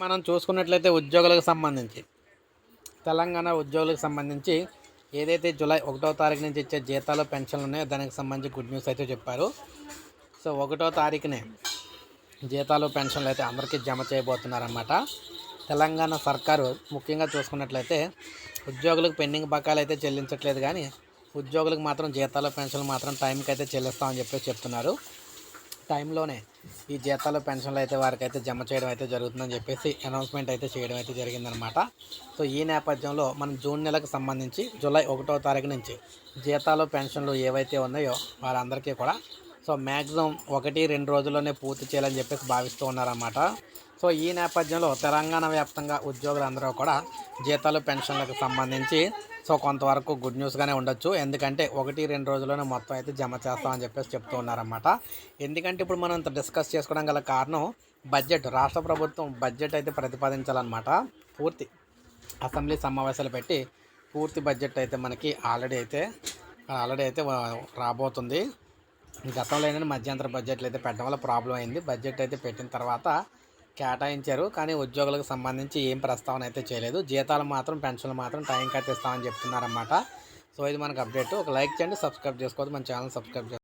మనం చూసుకున్నట్లయితే ఉద్యోగులకు సంబంధించి తెలంగాణ ఉద్యోగులకు సంబంధించి ఏదైతే జూలై ఒకటో తారీఖు నుంచి ఇచ్చే జీతాలు పెన్షన్లు ఉన్నాయో దానికి సంబంధించి గుడ్ న్యూస్ అయితే చెప్పారు. సో ఒకటో తారీఖునే జీతాలు పెన్షన్లు అయితే అందరికీ జమ చేయబోతున్నారన్నమాట. తెలంగాణ సర్కారు ముఖ్యంగా చూసుకున్నట్లయితే ఉద్యోగులకు పెండింగ్ బకాయిలు అయితే చెల్లించట్లేదు కానీ ఉద్యోగులకు మాత్రం జీతాలు పెన్షన్లు మాత్రం టైంకి అయితే చెల్లిస్తామని చెప్పేసి చెప్తున్నారు. టైంలోనే ఈ జీతాలు పెన్షన్లు అయితే వారికి అయితే జమ చేయడం అయితే జరుగుతుందని చెప్పేసి అనౌన్స్మెంట్ అయితే చేయడం అయితే జరిగిందనమాట సో ఈ నేపథ్యంలో మనం జూన్ నెలకు సంబంధించి జూలై ఒకటో తారీఖు నుంచి జీతాలు పెన్షన్లు ఏవైతే ఉన్నాయో వారందరికీ కూడా సో మ్యాక్సిమం ఒకటి రెండు రోజుల్లోనే పూర్తి చేయాలని చెప్పేసి భావిస్తూ ఉన్నారన్నమాట. సో ఈ నేపథ్యంలో తెలంగాణ వ్యాప్తంగా ఉద్యోగులందరూ కూడా జీతాలు పెన్షన్లకు సంబంధించి సో కొంతవరకు గుడ్ న్యూస్గానే ఉండొచ్చు. ఎందుకంటే ఒకటి రెండు రోజుల్లోనే మొత్తం అయితే జమ చేస్తామని చెప్పేసి చెప్తూ ఉన్నారన్నమాట. ఎందుకంటే ఇప్పుడు మనం ఇంత డిస్కస్ చేసుకోవడం గల కారణం బడ్జెట్ రాష్ట్ర ప్రభుత్వం బడ్జెట్ అయితే ప్రతిపాదించాలన్నమాట. పూర్తి అసెంబ్లీ సమావేశాలు పెట్టి పూర్తి బడ్జెట్ అయితే మనకి ఆల్రెడీ అయితే ఆల్రెడీ అయితే రాబోతుంది. గతంలో ఏంటంటే మధ్యంతర బడ్జెట్లు అయితే పెట్టడం వల్ల ప్రాబ్లం అయింది. బడ్జెట్ అయితే పెట్టిన తర్వాత కేటాయించారు. కానీ ఉద్యోగులకు సంబంధించి ఏం ప్రస్తావన అయితే చేయలేదు. జీతాలు మాత్రం పెన్షన్లు మాత్రం టైంకి అయితే ఇస్తామని చెప్తున్నారన్నమాట. సో ఇది మనకు అప్డేట్ ఒక లైక్ చేయండి సబ్స్క్రైబ్ చేసుకోవద్దు. మన ఛానల్ సబ్స్క్రైబ్ చేసుకోండి